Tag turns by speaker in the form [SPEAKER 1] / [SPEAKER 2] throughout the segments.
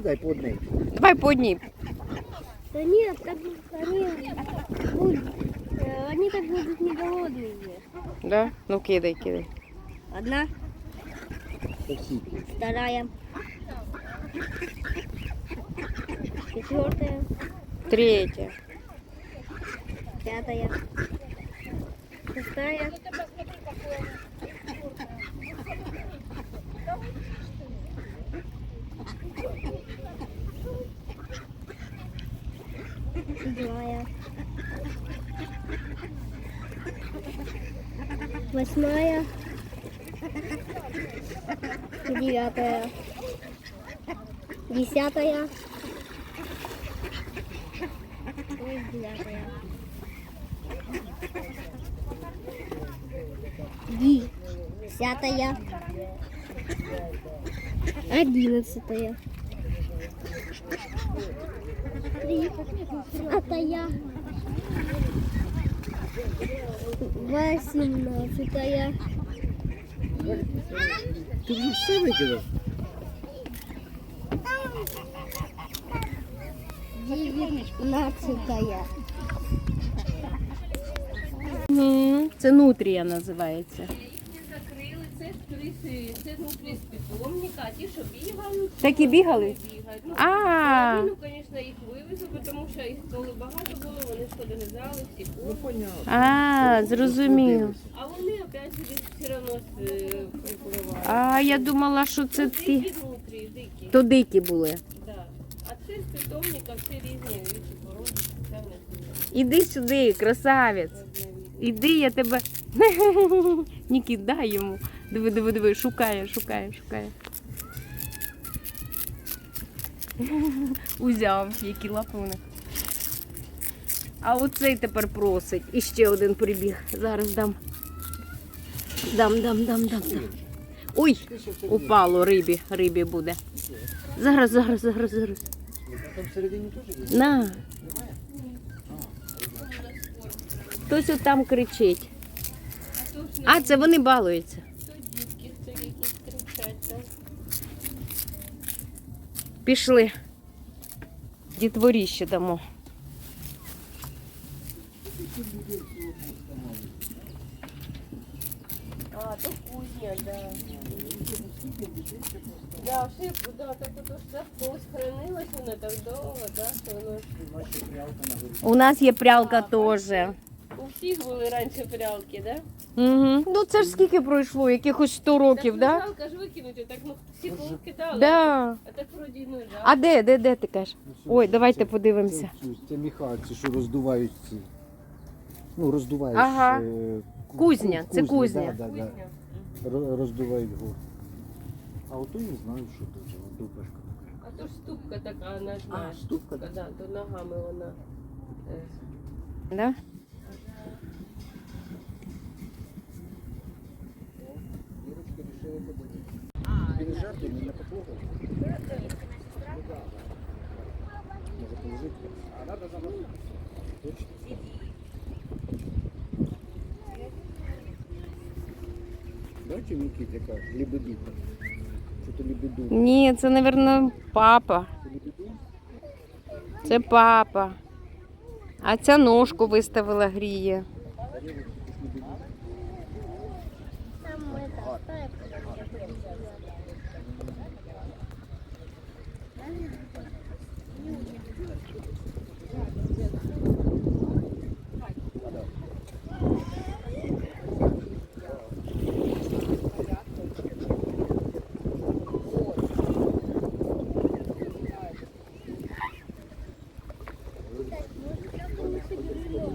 [SPEAKER 1] кидай по одній.
[SPEAKER 2] Давай по одній.
[SPEAKER 3] Да нет, так они будут, э, они так будут не голодные.
[SPEAKER 2] Да? Ну кидай, кидай.
[SPEAKER 3] Одна,
[SPEAKER 1] По всій.
[SPEAKER 3] вторая, четвертая,
[SPEAKER 2] Третя.
[SPEAKER 3] пятая, шестая, Седьмая, восьмая, девятая, десятая. Десятая. Одиннадцатая. Это я. Восемнадцатая.
[SPEAKER 1] Ты же все выкинул?
[SPEAKER 3] Девятнадцатая.
[SPEAKER 2] Це нутрія називається.
[SPEAKER 4] Закрили, це внутрі з питомника, а ті, що бігали,
[SPEAKER 2] Так і бігали?
[SPEAKER 4] бігають. Ну,
[SPEAKER 2] А,
[SPEAKER 4] половину, звісно, їх вивезли, тому що їх коли багато було, вони ж подогризали всі
[SPEAKER 1] Ну, понятно.
[SPEAKER 2] а, зрозумів.
[SPEAKER 4] А вони опять же все одно е, припливають.
[SPEAKER 2] А я думала, що це ті.
[SPEAKER 4] Дикі внутрі, дикі.
[SPEAKER 2] То дикі були.
[SPEAKER 4] Да. А це з питомника, всі різні віці породи. Це в них
[SPEAKER 2] Іди сюди, красавець. Іди, я тебе. Нікі, дай йому. Диви, диви, диви, шукає, шукає, шукає. Узяв, які лапи у них. А оцей тепер просить. І ще один прибіг. Зараз дам. Дам, дам, дам, дам, дам. Ой, упало рибі, рибі буде. Зараз, зараз, зараз, зараз.
[SPEAKER 1] Там всередині теж є?
[SPEAKER 2] На. Хтось отам кричить.
[SPEAKER 4] А
[SPEAKER 2] це вони балуються.
[SPEAKER 4] то дітки, це якісь кричать. так.
[SPEAKER 2] Пішли. Дітворі ще дамо.
[SPEAKER 4] А, то кузня, да. Да, все, да, так ото ж це в когось хранилось воно так довго, да, що воно ж
[SPEAKER 1] Наші прялка на горі.
[SPEAKER 2] У нас є прялка теж.
[SPEAKER 4] У всіх були раніше прялки, да?
[SPEAKER 2] Угу. Ну це ж скільки пройшло, якихось 100 років,
[SPEAKER 4] так, ну,
[SPEAKER 2] да?
[SPEAKER 4] жалко ж викинути, так ну всі повкидали.
[SPEAKER 2] Да.
[SPEAKER 4] А так вроді ну жалко.
[SPEAKER 2] А де, де, де ти кажеш?
[SPEAKER 1] Ну,
[SPEAKER 2] Ой, давайте
[SPEAKER 1] це-
[SPEAKER 2] подивимося.
[SPEAKER 1] Це, це, це міхальці, що роздувають ці. Ну, роздувають.
[SPEAKER 2] Ага.
[SPEAKER 1] е, ку-
[SPEAKER 2] Кузня, це кузня.
[SPEAKER 1] Да, да, да.
[SPEAKER 4] Кузня.
[SPEAKER 1] Ро- Роздувають гору. А ото я не знаю, що це. Дупашка.
[SPEAKER 4] А то ж ступка така, вона ж
[SPEAKER 1] А,
[SPEAKER 4] знаєш.
[SPEAKER 1] ступка,
[SPEAKER 4] Да,
[SPEAKER 1] да.
[SPEAKER 4] то ногами вона. е,
[SPEAKER 2] Да?
[SPEAKER 1] Може положити? А треба замовити. Точно. Бачите, Микит, яка лебедуха? Що то лебеду?
[SPEAKER 2] Ні, це, мабуть, папа.
[SPEAKER 1] Це лебеду?
[SPEAKER 2] Це папа. А ця ножку виставила гріє.
[SPEAKER 3] Там это,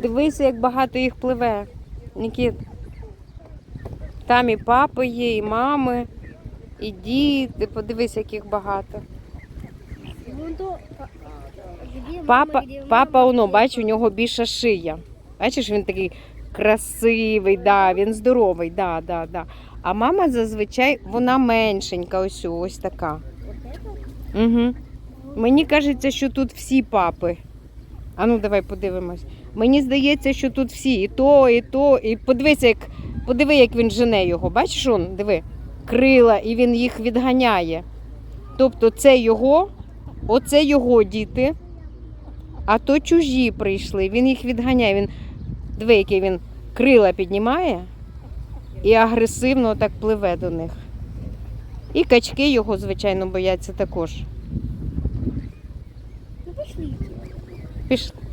[SPEAKER 2] Дивися, як багато їх пливе. Нікіт. Там і папи є, і мами, і діти. Подивись, як їх багато. Папа, папа, воно, бач, у нього більша шия. Бачиш, він такий красивий, да, він здоровий, да, да, да. А мама зазвичай вона меншенька, ось ось така. Угу. Мені кажеться, що тут всі папи. А ну давай подивимось. Мені здається, що тут всі. І то, і то, і подивися, як подиви, як він жене його. Бачиш, он, диви, крила, і він їх відганяє. Тобто це його, Оце його діти, а то чужі прийшли. Він їх відганяє. Він диви, який він крила піднімає і агресивно так пливе до них. І качки його, звичайно, бояться також.
[SPEAKER 3] Ну.
[SPEAKER 2] Пішли.